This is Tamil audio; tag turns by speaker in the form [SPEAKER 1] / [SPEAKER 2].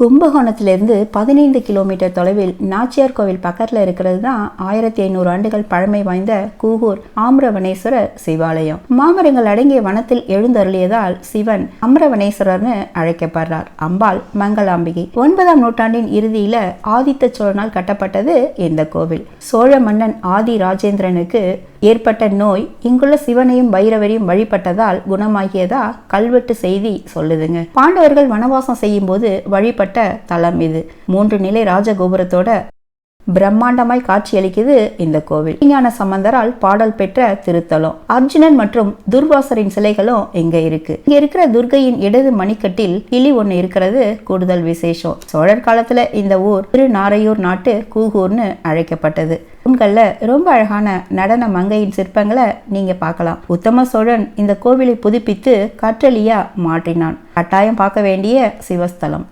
[SPEAKER 1] கும்பகோணத்திலிருந்து பதினைந்து கிலோமீட்டர் தொலைவில் நாச்சியார் கோவில் பக்கத்தில் இருக்கிறது தான் ஆயிரத்தி ஐநூறு ஆண்டுகள் பழமை வாய்ந்த கூகூர் ஆம்ரவனேஸ்வரர் சிவாலயம். மாமரங்கள் அடங்கிய வனத்தில் எழுந்தருளியதால் சிவன் அம்ரவனேஸ்வரர்னு அழைக்கப்படுறார். அம்பாள் மங்களாம்பிகை. ஒன்பதாம் நூற்றாண்டின் இறுதியில ஆதித்த சோழனால் கட்டப்பட்டது இந்த கோவில். சோழ மன்னன் ஆதி ராஜேந்திரனுக்கு ஏற்பட்ட நோய் இங்குள்ள சிவனையும் பைரவரையும் வழிபட்டதால் குணமாகியதா கல்வெட்டு செய்தி சொல்லுதுங்க. பாண்டவர்கள் வனவாசம் செய்யும் போது வழிபட்ட தலம் இது. மூன்று நிலை ராஜகோபுரத்தோட பிரம்மாண்டமாய் காட்சியளிக்குது இந்த கோவில். விஞ்ஞான சம்பந்தரால் பாடல் பெற்ற திருத்தலம். அர்ஜுனன் மற்றும் துர்வாசரின் சிலைகளும் இங்க இருக்கு. இங்க இருக்கிற துர்கையின் இடது மணிக்கட்டில் கிளி ஒண்ணு இருக்கிறது. கூடுதல் விசேஷம். சோழர் காலத்துல இந்த ஊர் திருநாரையூர் நாட்டு கூகூர்னு அழைக்கப்பட்டது. உங்கள்ல ரொம்ப அழகான நடன மங்கையின் சிற்பங்களை நீங்க பார்க்கலாம். உத்தம சோழன் இந்த கோவிலை புதுப்பித்து கற்றலியா மாற்றினான். கட்டாயம் பார்க்க வேண்டிய சிவஸ்தலம்.